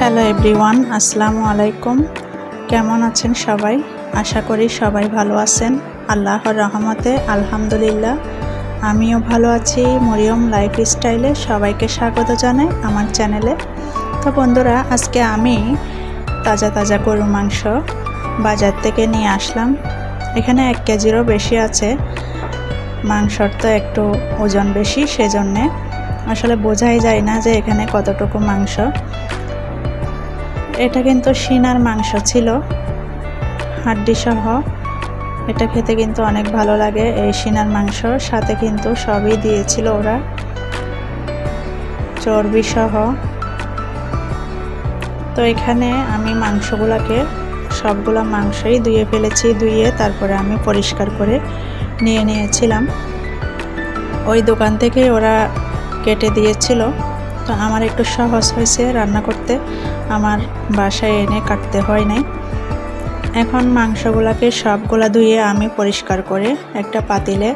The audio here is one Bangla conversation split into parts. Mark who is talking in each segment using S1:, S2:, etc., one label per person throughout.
S1: হ্যালো এভরিওয়ান, আসসালামু আলাইকুম। কেমন আছেন সবাই? আশা করি সবাই ভালো আছেন। আল্লাহর রহমতে, আলহামদুলিল্লাহ, আমিও ভালো আছি। মরিয়ম লাইফ স্টাইলে সবাইকে স্বাগত জানাই আমার চ্যানেলে। তো বন্ধুরা, আজকে আমি তাজা তাজা গরু মাংস বাজার থেকে নিয়ে আসলাম। এখানে এক কেজিরও বেশি আছে। মাংসর তো একটু ওজন বেশি, সেজন্যে আসলে বোঝাই যায় না যে এখানে কতটুকু মাংস। এটা কিন্তু সিনার মাংস ছিল। হাড্ডি সহ এটা খেতে কিন্তু অনেক ভালো লাগে এই সিনার মাংস। সাথে কিন্তু সবই দিয়েছিল ওরা। চর্বি সহ তো এখানে আমি মাংসগুলোকে সবগুলো মাংসই ধুয়ে ফেলেছি, ধুয়ে তারপরে আমি পরিষ্কার করে নিয়ে নিয়েছিলাম। ওই দোকান থেকে ওরা কেটে দিয়েছিল। তো আমার একটু সহজ হয়েছে রান্না করতে। আমার বাসায় এনে কাটতে হয় নাই। এখন মাংসগুলোকে সবগুলা ধুয়ে আমি পরিষ্কার করে একটা পাতিলে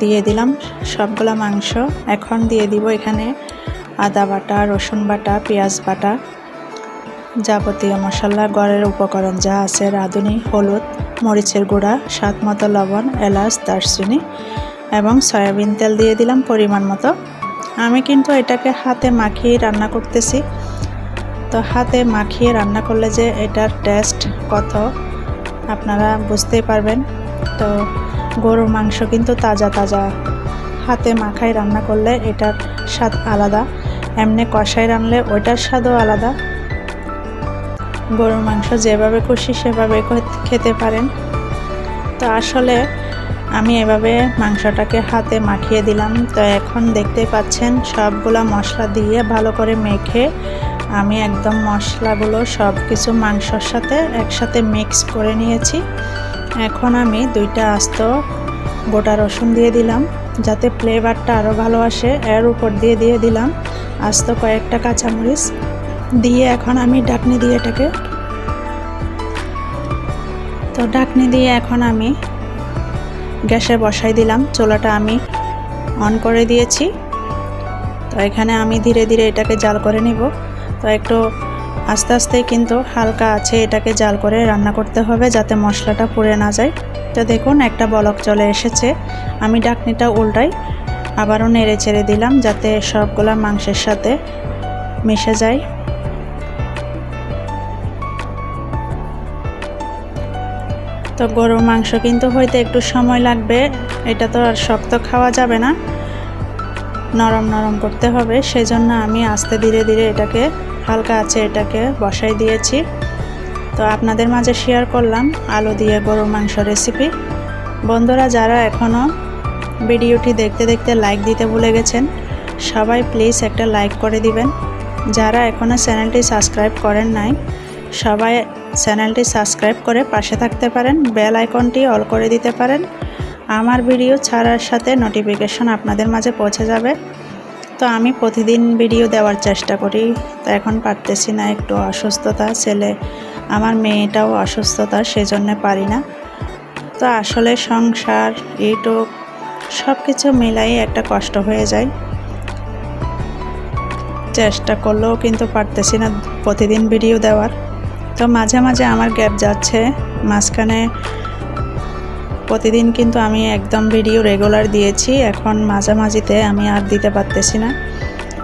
S1: দিয়ে দিলাম। সবগুলা মাংস এখন দিয়ে দিব এখানে আদা বাটা, রসুন বাটা, পেঁয়াজ বাটা যাবতীয় মশলা, গড়ের উপকরণ যা আছে, রাঁধুনি, হলুদ, মরিচের গুঁড়া, স্বাদ মতো লবণ, এলাচ, দারচিনি এবং সয়াবিন তেল দিয়ে দিলাম পরিমাণ মতো। আমি কিন্তু এটাকে হাতে মাখিয়ে রান্না করতেছি। তো হাতে মাখিয়ে রান্না করলে যে এটার টেস্ট কত, আপনারা বুঝতেই পারবেন। তো গরুর মাংস কিন্তু তাজা তাজা। হাতে মাখায় রান্না করলে এটার স্বাদ আলাদা। এমনি কষায় রানলে ওইটার স্বাদও আলাদা। গরুর মাংস যেভাবে খুশি সেভাবে খেতে পারেন। তো আসলে আমি এভাবে মাংসটাকে হাতে মাখিয়ে দিলাম। তো এখন দেখতে পাচ্ছেন, সবগুলা মশলা দিয়ে ভালো করে মেখে আমি একদম মশলাগুলো সব কিছু মাংসর সাথে একসাথে মিক্স করে নিয়েছি। এখন আমি দুইটা আস্ত গোটা রসুন দিয়ে দিলাম, যাতে ফ্লেভারটা আরও ভালো আসে। এর উপর দিয়ে দিয়ে দিলাম আস্ত কয়েকটা কাঁচামরিচ। দিয়ে এখন আমি ডাকনি দিয়ে এটাকে তো ডাকনি দিয়ে এখন আমি গ্যাসে বসাই দিলাম। চোলাটা আমি অন করে দিয়েছি। তো এখানে আমি ধীরে ধীরে এটাকে জাল করে নিব। তো একটু আস্তে আস্তে কিন্তু হালকা আছে এটাকে জাল করে রান্না করতে হবে যাতে মশলাটা পুড়ে না যায়। তো দেখুন, একটা বলক চলে এসেছে। আমি ডাকনিটা উল্টাই আবারও নেড়ে চেড়ে দিলাম যাতে সবগুলা মাংসের সাথে মিশে যায়। তো গরুর মাংস কিন্তু হইতে একটু সময় লাগবে। এটা তো আর শক্ত খাওয়া যাবে না। নরম নরম করতে হবে। সেজন্য আমি আস্তে ধীরে ধীরে এটাকে, হালকা আছে এটাকে বসাই দিয়েছি। তো আপনাদের মাঝে শেয়ার করলাম আলু দিয়ে গরুর মাংস রেসিপি বন্ধুরা, যারা এখনও ভিডিওটি দেখতে দেখতে লাইক দিতে ভুলে গেছেন, সবাই প্লিজ একটা লাইক করে দিবেন। যারা এখনও চ্যানেলটি সাবস্ক্রাইব করেন নাই, সবাই চ্যানেলটি সাবস্ক্রাইব করে পাশে থাকতে পারেন, বেল আইকনটি অল করে দিতে পারেন। আমার ভিডিও ছাড়ার সাথে নোটিফিকেশন আপনাদের মাঝে পৌঁছে যাবে। তো আমি প্রতিদিন ভিডিও দেওয়ার চেষ্টা করি। তো এখন পারতেছি না একটু অসুস্থতা, ছেলে, আমার মেয়েটাও অসুস্থতা, সেজন্য পারি না। তো আসলে সংসার ইউটিউব সব কিছু মিলাই একটা কষ্ট হয়ে যায়। চেষ্টা করলেও কিন্তু পারতেছি না প্রতিদিন ভিডিও দেওয়ার। তো মাঝে মাঝে আমার গ্যাপ যাচ্ছে। মাঝখানে প্রতিদিন কিন্তু আমি একদম ভিডিও রেগুলার দিয়েছি। এখন মাঝামাঝিতে আমি আর দিতে পারতেছি না।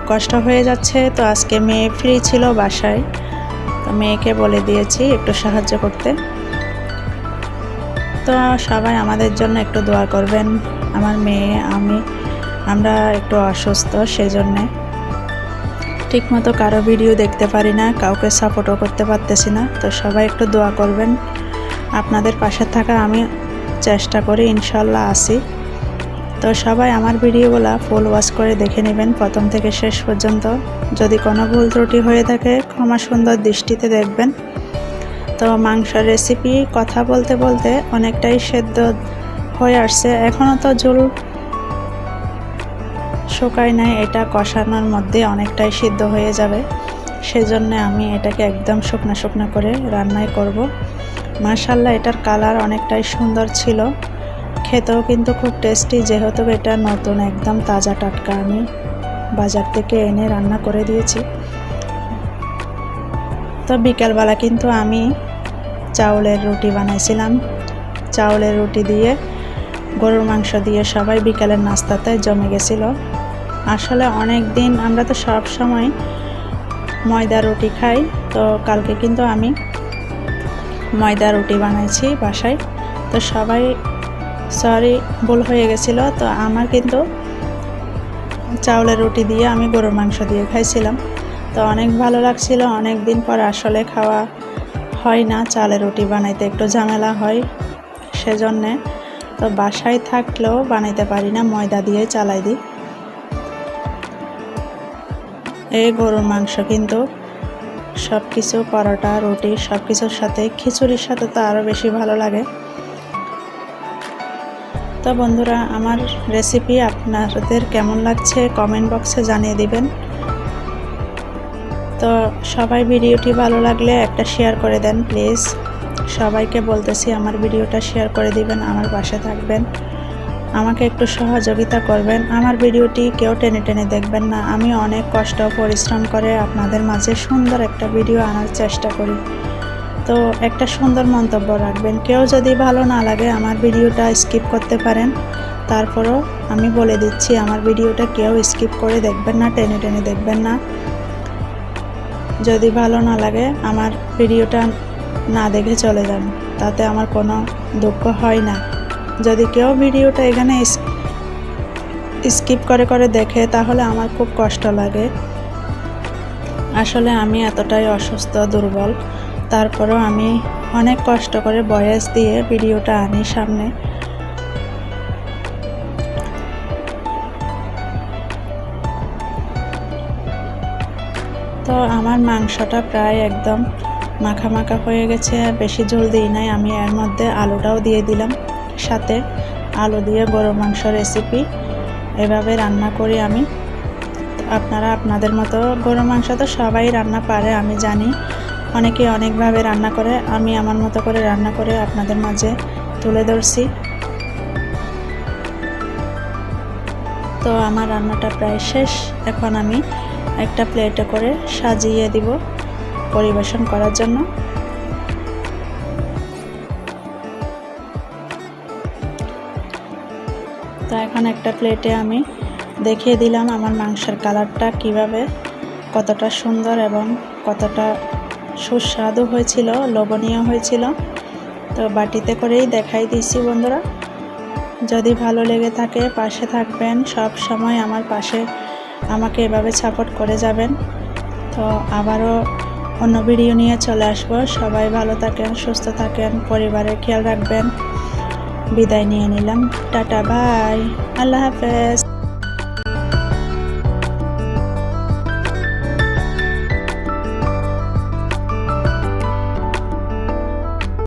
S1: কষ্ট হয়ে যাচ্ছে, তো আজকে মেয়ে ফ্রি ছিল বাসায়। তো মেয়েকে বলে দিয়েছি একটু সাহায্য করতে। তো সবাই আমাদের জন্য একটু দোয়া করবেন। আমার মেয়ে, আমি, আমরা একটু অসুস্থ, সেজন্যে। ঠিকমতো কারও ভিডিও দেখতে পারি না, কাউকে সাপোর্টও করতে পারতেছি না, তো সবাই একটু দোয়া করবেন। আপনাদের পাশে থাকা আমি চেষ্টা করি, ইনশাল্লাহ আসি তো সবাই আমার ভিডিওগুলো ফুল ওয়াশ করে দেখে নেবেন, প্রথম থেকে শেষ পর্যন্ত। যদি কোনো ভুল ত্রুটি হয়ে থাকে, ক্ষমা সুন্দর দৃষ্টিতে দেখবেন। তো মাংসের রেসিপি কথা বলতে বলতে অনেকটাই সেদ্ধ হয়ে আসছে। এখনও তো ঝোল শুকায় নাই এটা কষানোর মধ্যে অনেকটাই সিদ্ধ হয়ে যাবে। সেজন্য আমি এটাকে একদম শুকনো শুকনো করে রান্নাই করব। মাশাল্লাহ এটার কালার অনেকটাই সুন্দর ছিল। খেতেও কিন্তু খুব টেস্টি, যেহেতু এটা নতুন, একদম তাজা টাটকা। আমি বাজার থেকে এনে রান্না করে দিয়েছি। তো বিকালবেলা কিন্তু আমি চাউলের রুটি বানাইছিলাম। চাউলের রুটি দিয়ে গরুর মাংস দিয়ে সবাই বিকালের নাস্তাতে জমে গেছিল। আসলে অনেক দিন আমরা তো সব সময় ময়দা রুটি খাই, তো কালকে কিন্তু আমি ময়দা রুটি বানাইছি বাসায়। তো সবাই সরি ভুল হয়ে গেছিল, তো আমার কিন্তু চাউলের রুটি দিয়ে আমি গরুর মাংস দিয়ে খাইছিলাম। তো অনেক ভালো লাগছিল, অনেক দিন পর আসলে খাওয়া হয় না, চালের রুটি বানাইতে একটু ঝামেলা হয় সেজন্যে। তো বাসায় থাকলেও বানাইতে পারি না, ময়দা দিয়ে চালাই দিই। এই গরুর মাংস কিন্তু সব কিছু পরোটা, রুটি সব কিছুর সাথে খিচুড়ির সাথে তো আরও বেশি ভালো লাগে। তো বন্ধুরা, আমার রেসিপি আপনাদের কেমন লাগছে কমেন্ট বক্সে জানিয়ে দিবেন। তো সবাই ভিডিওটি ভালো লাগলে একটা শেয়ার করে দেন প্লিজ সবাইকে বলতেছি আমার ভিডিওটা শেয়ার করে দিবেন, আমার পাশে থাকবেন। আমাকে একটু সহযোগিতা করবেন। আমার ভিডিওটি কেউ টেনে টেনে দেখবেন না। আমি অনেক কষ্ট পরিশ্রম করে আপনাদের মাঝে সুন্দর একটা ভিডিও আনার চেষ্টা করি। তো একটা সুন্দর মন্তব্য রাখবেন। কেউ যদি ভালো না লাগে আমার ভিডিওটা স্কিপ করতে পারেন। তারপরও আমি বলে দিচ্ছি, আমার ভিডিওটা কেউ স্কিপ করে দেখবেন না, টেনে টেনে দেখবেন না। যদি ভালো না লাগে আমার ভিডিওটা না দেখে চলে যান। তাতে আমার কোনো দুঃখ হয় না। যদি কেউ ভিডিওটা এখানে স্কিপ করে করে দেখে, তাহলে আমার খুব কষ্ট লাগে। আসলে আমি এতটাই অসুস্থ, দুর্বল। তারপরেও আমি অনেক কষ্ট করে বয়স দিয়ে ভিডিওটা আনি সামনে। তো আমার মাংসটা প্রায় একদম মাখা মাখা হয়ে গেছে, বেশি ঝোল দিই নাই। আমি এর মধ্যে আলুটাও দিয়ে দিলাম। সাথে আলু দিয়ে গরু মাংস রেসিপি এভাবে রান্না করি আমি। আপনারা আপনাদের মতো গরু মাংস তো সবাই রান্না পারে, আমি জানি। অনেকে অনেকভাবে রান্না করে, আমি আমার মতো করে রান্না করে আপনাদের মাঝে তুলে ধরছি। তো আমার রান্নাটা প্রায় শেষ। এখন আমি একটা প্লেটে করে সাজিয়ে দিব পরিবেশন করার জন্য। তো এখন একটা প্লেটে আমি দেখিয়ে দিলাম আমার মাংসের কালারটা কীভাবে কতটা সুন্দর এবং কতটা সুস্বাদু হয়েছিল, লোভনীয় হয়েছিল। তো বাটিতে করেই দেখাই দিয়েছি বন্ধুরা। যদি ভালো লেগে থাকে পাশে থাকবেন, সব সময় আমার পাশে আমাকে এভাবে সাপোর্ট করে যাবেন। তো আবারও অন্য ভিডিও নিয়ে চলে আসব। সবাই ভালো থাকেন, সুস্থ থাকেন, পরিবারের খেয়াল রাখবেন। বিদায় নিয়ে নিলাম। Tata bye. আল্লাহ হাফেজ।